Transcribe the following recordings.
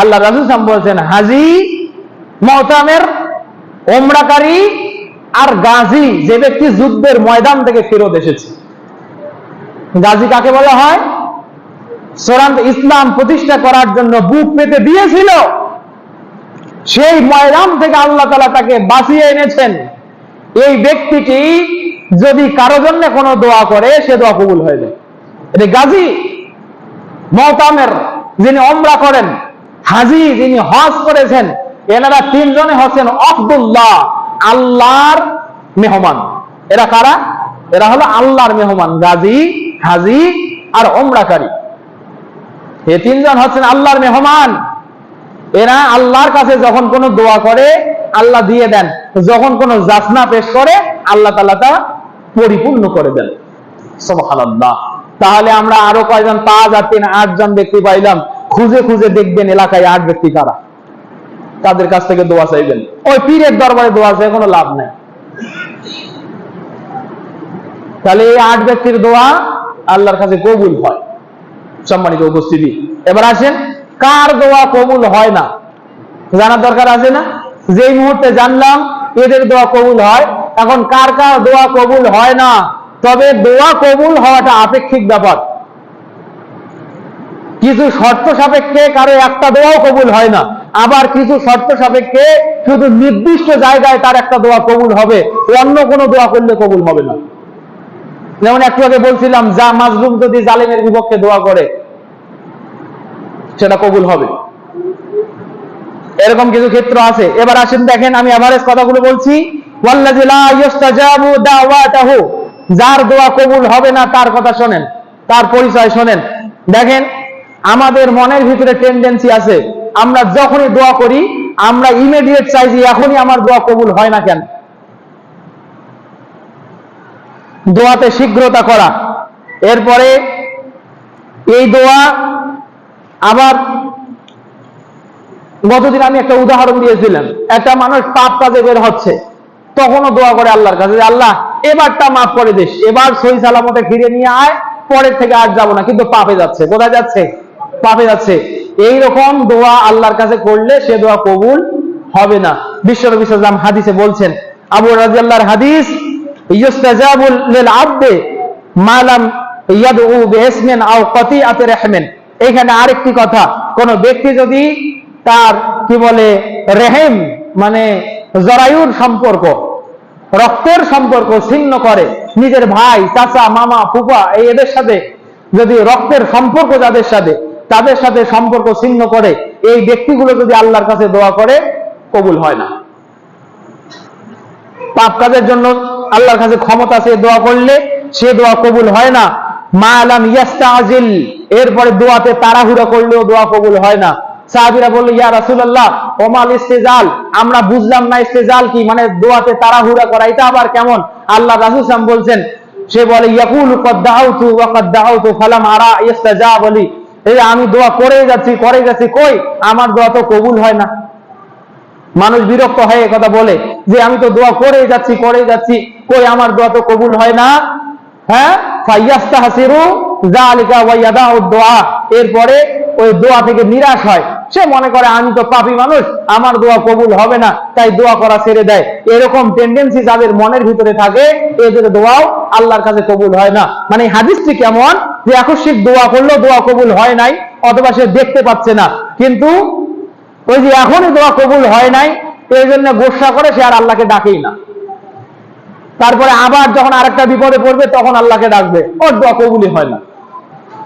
আল্লাহ রাসুল সাম বলছেন, হাজি, মহতামের ওমরাকারী আর গাজী, যে ব্যক্তি যুদ্ধের ময়দান থেকে ফেরত এসেছে। গাজী কাকে বলা হয়? সোরান্ত ইসলাম প্রতিষ্ঠা করার জন্য বুক পেতে দিয়েছিল। সেই ময়দান থেকে আল্লাহ তালা তাকে বাঁচিয়ে এনেছেন। এই ব্যক্তিটি যদি কারও জন্য কোনো দোয়া করে, সে দোয়া কবুল হয়ে যায়। এটা গাজী, মহতামের যিনি অমরা করেন হাজি যিনি হজ করেছেন, এনারা তিনজনে হচ্ছেন আব্দুল্লাহ, আল্লাহর মেহমান। এরা কারা? এরা হলো আল্লাহর মেহমান, গাজী, হাজি আর ওমরাকারী এ তিনজন হচ্ছেন আল্লাহর মেহমান। এরা আল্লাহর কাছে যখন কোনো দোয়া করে, আল্লাহ দিয়ে দেন। যখন কোনো যাচনা পেশ করে, আল্লাহ তালা তা পরিপূর্ণ করে দেন। সুবহানাল্লাহ। তাহলে আমরা আরও কয়জন? পাঁচ আর তিন, আটজন ব্যক্তি পাইলাম। খুঁজে খুঁজে দেখবেন এলাকায় আট ব্যক্তি কারা? তাদের কাছ থেকে দোয়া চাইবেন। ওই পীরের দরবারে দোয়া চাই কোনো লাভ নাই। তাহলে এই আট ব্যক্তির দোয়া আল্লাহর কাছে কবুল হয়। সম্মানিত উপস্থিতি। এবার আসেন, কার দোয়া কবুল হয় না? জানার দরকার আছে না? যেই মুহূর্তে জানলাম এদের দোয়া কবুল হয়, এখন কার কার দোয়া কবুল হয় না? তবে দোয়া কবুল হওয়াটা আপেক্ষিক ব্যাপার। কিছু শর্ত সাপেক্ষে কারও একটা দোয়াও কবুল হয় না। আবার কিছু শর্ত সাপেক্ষে শুধু নির্দিষ্ট জায়গায় তার একটা দোয়া কবুল হবে। অন্য কোনো দোয়া করলে কবুল হবে না। যেমন একটু আগে বলছিলাম, যা মাজলুম যদি জালেমের বিপক্ষে দোয়া করে, সেটা কবুল হবে। এরকম কিছু ক্ষেত্র আছে। এবার আসেন দেখেন, আমি এভারেজ কথাগুলো বলছি। যার দোয়া কবুল হবে না, তার কথা শোনেন, তার পরিচয় শোনেন। দেখেন আমাদের মনের ভিতরে টেন্ডেন্সি আছে, আমরা যখনই দোয়া করি, আমরা ইমিডিয়েট চাই যে এখনই আমার দোয়া কবুল হয় না কেন। দোয়াতে শীঘ্রতা করা। এরপরে এই দোয়া আবার গতদিন আমি একটা উদাহরণ দিয়েছিলাম, একটা মানুষ পাপ কাজে বের হচ্ছে, তখনও দোয়া করে আল্লাহর কাছে যে, আল্লাহ, এবারটা মাফ করে দিস, এবার সই সালামতে ফিরে নিয়ে আয়, পরের থেকে আর যাব না, কিন্তু পাপে যাচ্ছে, কোথায় যাচ্ছে? পাপে যাচ্ছে। এই রকম দোয়া আল্লাহর কাছে করলে সে দোয়া কবুল হবে না। বিশ্বনবী সাল্লাম হাদিসে বলছেন, আবু রাজিয়াল্লাহর হাদিস এখানে আরেকটি কথা, কোন ব্যক্তি যদি তার, কি বলে, রেহেম মানে জরায়ুর সম্পর্ক, রক্তের সম্পর্ক ছিন্ন করে, নিজের ভাই, চাচা, মামা, ফুফা, এই এদের সাথে যদি রক্তের সম্পর্ক যাদের সাথে তাদের সাথে সম্পর্ক ছিন্ন করে, এই ব্যক্তিগুলো যদি আল্লাহর কাছে দোয়া করে, কবুল হয় না। পাপ কাজের জন্য আল্লাহর কাছে ক্ষমতা আছে দোয়া করলে সে দোয়া কবুল হয় না। মা আলাম ইয়াস্তাজিল, এরপরে দোয়াতে তাড়াহুড়া করলেও দোয়া কবুল হয় না। সাহাবীরা বলল, ইয়া রাসূলুল্লাহ, ওমাল ইস্তেজাল? আমরা বুঝলাম না ইস্তেজাল কি মানে দোয়াতে তাড়াহুড়া করা, এটা আবার কেমন? আল্লাহ রাসূল সাম বলছেন, সে বলে, ইয়াকুলু, কদ দাউতু ওয়া কদ দাউতু ফালাম আরা ইস্তাজাব লি এই আমি দোয়া করে যাচ্ছি করে যাচ্ছি, কই? আমার দোয়া তো কবুল হয় না। মানুষ বিরক্ত হয়ে কথা বলে যে আমি তো দোয়া করে যাচ্ছি করে যাচ্ছি, কই আমার দোয়া তো কবুল হয় না? হ্যাঁ? এরপরে ওই দোয়া থেকে নিরাশ হয়। সে মনে করে, আমি তো পাপী মানুষ, আমার দোয়া কবুল হবে না, তাই দোয়া করা ছেড়ে দেয়। এরকম টেন্ডেন্সি যাদের মনের ভিতরে থাকে, এদের দোয়াও আল্লাহর কাছে কবুল হয় না। মানে হাদিসটি কেমন? যে আকস্মিক দোয়া করলেও দোয়া কবুল হয় নাই, অথবা সে দেখতে পাচ্ছে না। কিন্তু ওই যে এখনই দোয়া কবুল হয় নাই, এই জন্য গোসা করে সে আর আল্লাহকে ডাকেই না। তারপরে আবার যখন আরেকটা বিপদে পড়বে, তখন আল্লাহকে ডাকবে। ওর দোয়া কবুলই হয় না।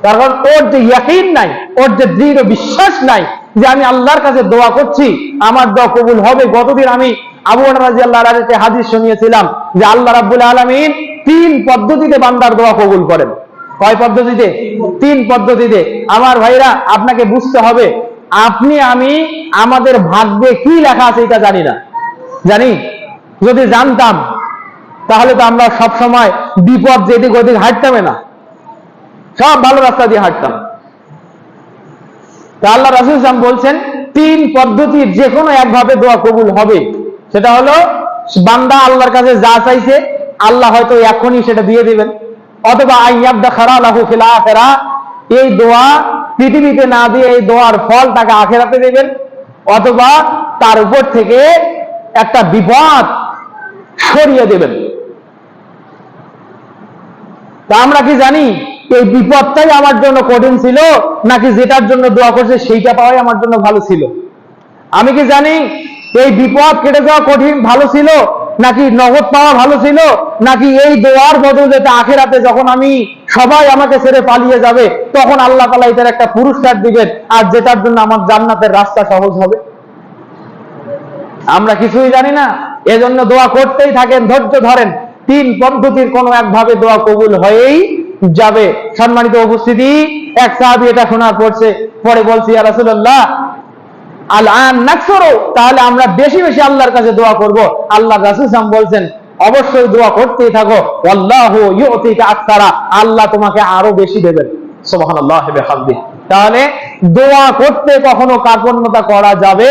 কারণ ওর যে ইয়াকিন নাই, ওর যে দৃঢ় বিশ্বাস নাই, যে আমি আল্লাহর কাছে দোয়া করছি, আমার দোয়া কবুল হবে। গতদিন আমি আবু রাজি আল্লাহ হাদিস শুনিয়েছিলাম যে আল্লাহ রাব্বুল আলমিন তিন পদ্ধতিতে বান্দার দোয়া কবুল করেন। কয় পদ্ধতিতে? তিন পদ্ধতিতে। আমার ভাইরা, আপনাকে বুঝতে হবে, আপনি, আমি, আমাদের ভাগ্যে কি লেখা আছে এটা জানি না। জানি? যদি জানতাম, তাহলে তো আমরা সব সময় বিপদ যেদিক ওদিক হাঁটতামে না। সব ভালো রাস্তা দিয়ে হাঁটতাম। তা আল্লাহ রাসুল ইসলাম বলছেন, তিন পদ্ধতির যে কোনো একভাবে দোয়া কবুল হবে। সেটা হলো, বান্দা আল্লাহর কাছে যা চাইছে, আল্লাহ হয়তো এখনই সেটা দিয়ে দিবেন। অথবা লাহু ফিল আখিরা, এই দোয়া পৃথিবীতে না দিয়ে এই দোয়ার ফল তাকে আখেরাতে দেবেন, অথবা তার উপর থেকে একটা বিপদ সরিয়ে দেবেন। তা আমরা কি জানি, এই বিপদটাই আমার জন্য কঠিন ছিল, নাকি যেটার জন্য দোয়া করছে সেইটা পাওয়াই আমার জন্য ভালো ছিল? আমি কি জানি, এই বিপদ কেটে যাওয়া কঠিন, ভালো ছিল নাকি নগদ পাওয়া ভালো ছিল? নাকি এই দোয়ার বদলে আখেরাতে যখন আমি সবাই আমাকে ছেড়ে পালিয়ে যাবে, তখন আল্লাহ তালা এটার একটা পুরস্কার দিবেন, আর যেটার জন্য আমার জান্নাতের রাস্তা সহজ হবে? আমরা কিছুই জানি না। এজন্য দোয়া করতেই থাকেন, ধৈর্য ধরেন। তিন পদ্ধতির কোনো একভাবে দোয়া কবুল হয়েই যাবে। সম্মানিত উপস্থিতি, এক সাহাবি এটা শোনার পড়ছে, পরে বলছি, ইয়া তাহলে আমরা বেশি বেশি আল্লাহর কাছে দোয়া করব। আল্লাহ রাসূল সাম বলছেন, অবশ্যই দোয়া করতেই থাকো। আল্লাহু আকতারা আল্লাহ তোমাকে আরও বেশি দেবেন। সুবহানাল্লাহ বিহামদি। তাহলে দোয়া করতে কখনো কার্পণ্যতা করা যাবে?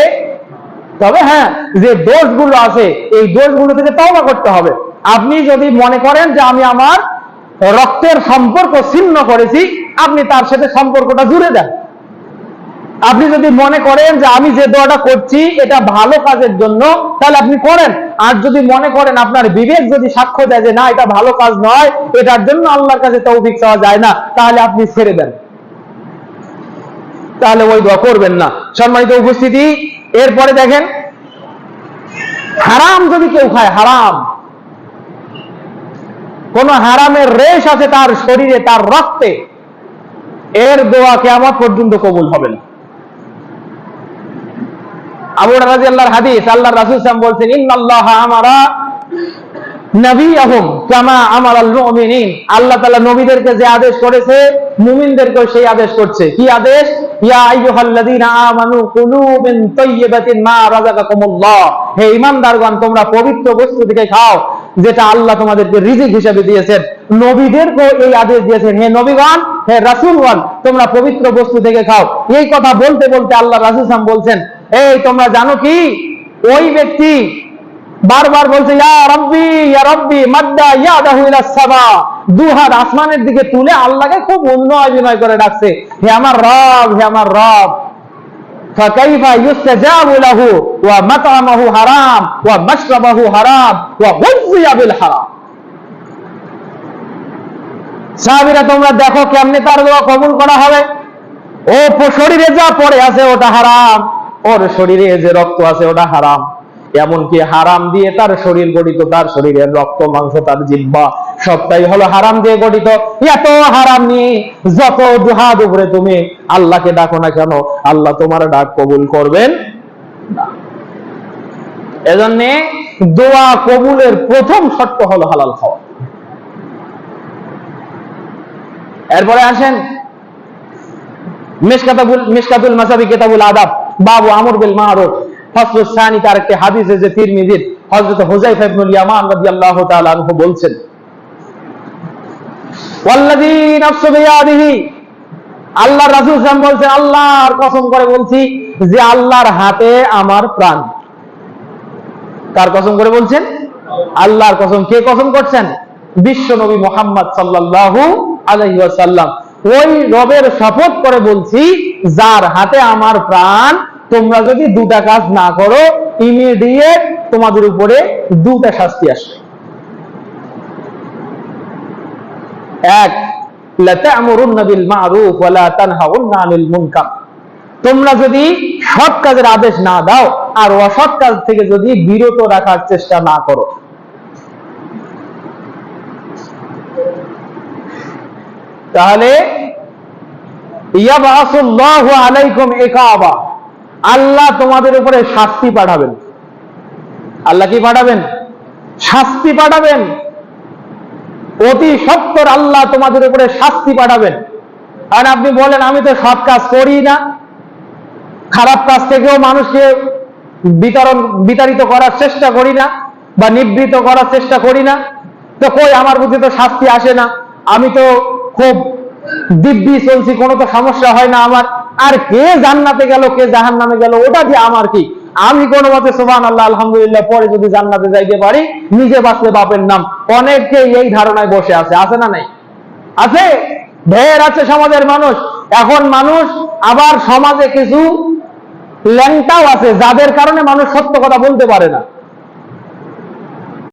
তবে হ্যাঁ যে দোষগুলো আছে, এই দোষগুলো থেকে তওবা করতে হবে। আপনি যদি মনে করেন যে আমি আমার রক্তের সম্পর্ক ছিন্ন করেছি, আপনি তার সাথে সম্পর্কটা জুড়ে দেন। আপনি যদি মনে করেন যে আমি যে দোয়াটা করছি, এটা ভালো কাজের জন্য, তাহলে আপনি করেন। আর যদি মনে করেন আপনার বিবেক যদি সাক্ষ্য দেয় যে না, এটা ভালো কাজ নয়, এটার জন্য আল্লাহর কাছে তৌফিক চাওয়া যায় না, তাহলে আপনি ছেড়ে দেন। তাহলে ওই দোয়া করবেন না। সম্মানিত উপস্থিতি, এরপরে দেখেন, হারাম যদি কেউ খায়, হারাম। কোন হারামের রেশ আছে তার শরীরে, তার রক্তে। এর দোয়া কেমন পর্যন্ত কবুল হবে না। আবু রাজি আল্লাহর হাদিস আল্লাহ রাসুল সাম বলছেন, ইন্নাল্লাহ আমারা নবী আহম কামা আমার আল্লাহ নবীদেরকে যে আদেশ করেছে, মুমিনদেরকেও সেই আদেশ করছে। কি আদেশ? ইয়া আইয়ুহাল্লাযীনা আমানু কুলু মিন তাইয়্যিবাতিন মা রাযাকাকুমুল্লাহ। হে ঈমানদারগণ, তোমরা পবিত্র বস্তু থেকে খাও, যেটা আল্লাহ তোমাদেরকে রিজিক হিসেবে দিয়েছেন। নবীদেরকে এই আদেশ দিয়েছেন। হে নবীগণ, হে রাসূলগণ, তোমরা পবিত্র বস্তু থেকে খাও। এই কথা বলতে বলতে আল্লাহ রাসূল সাম বলছেন এই, তোমরা জানো কি? ওই ব্যক্তি বারবার বলছে দুহাত আসমানের দিকে তুলে আল্লাহকে খুব অন্য অভিনয় করে ডাকছে। হে আমার রব, হে আমার রব। তোমরা দেখো কেমনে তার দোয়া কবুল করা হবে। ও শরীরে যা পড়ে আছে, ওটা হারাম। ওর শরীরে যে রক্ত আছে ওটা হারাম। এমনকি হারাম দিয়ে তার শরীর গঠিত, তার শরীরের রক্ত, মাংস, তার জিব্বা সবটাই হলো হারাম দিয়ে গঠিত। এত হারাম নিয়ে যত দুহাত উপরে তুমি আল্লাহকে ডাকো না কেন, আল্লাহ তোমার ডাক কবুল করবেন। এজন্যে দোয়া কবুলের প্রথম শর্ত হলো হালাল খাওয়া। এরপরে আসেন মিশকাতাবুল মিশকাতুল মাসাবি কেতাবুল আদাব। বাবু আমর বিল মারুফ। ফসল সানি তার একটি হাদিস যে তিরমিজির হযরত হুযাইফা ইবনুল ইয়ামান রাদিয়াল্লাহু তাআলা আনহু বলছেন, ওয়াল্লাযী নাফসু বিয়াদিহি। আল্লাহর রাসূল সাল্লাল্লাহু বলছেন, আল্লাহর কসম করে বলছি যে আল্লাহর হাতে আমার প্রাণ। কার কসম করে বলছেন? আল্লাহর কসম। কে কসম করছেন? বিশ্ব নবী মোহাম্মদ সাল্লাল্লাহু আলাইহি ওয়াসাল্লাম। ওই রবের শপথ করে বলছি যার হাতে আমার প্রাণ, তোমরা যদি দুটা কাজ না করো ইমিডিয়েট তোমাদের উপরে দুটা শাস্তি আসবে। এক তোমরা যদি সৎ কাজের আদেশ না দাও আর অসৎ কাজ থেকে যদি বিরত রাখার চেষ্টা না করো। তাহলে আল্লাহ তোমাদের উপরে শাস্তি পাঠাবেন। আল্লাহ কি পাঠাবেন? শাস্তি পাঠাবেন। অতি সত্তর আল্লাহ তোমাদের উপরে শাস্তি পাঠাবেন। আর আপনি বলেন, আমি তো সৎ কাজ করি না। খারাপ কাজ থেকেও মানুষকে বিতরণ, বিতাড়িত করার চেষ্টা করি না বা নিবৃত করার চেষ্টা করি না। তো কই, আমার বুদ্ধি তো শাস্তি আসে না। আমি তো খুব দিব্যি চলছি, কোনো তো সমস্যা হয় না আমার। আর কে জান্নাতে গেল, কে জাহান নামে গেল, ওটা দিয়ে আমার কি? আমি কোনো মতে সোবান আল্লাহ আলহামদুলিল্লাহ, পরে যদি জান্নাতে যাইতে পারি, নিজে বাঁচলে বাপের নাম। অনেকে এই ধারণায় বসে আছে আছে না নাই? আছে? ঢের আছে সমাজের মানুষ। এখন মানুষ, আবার সমাজে কিছু ল্যাংটাও আছে, যাদের কারণে মানুষ সত্য কথা বলতে পারে না।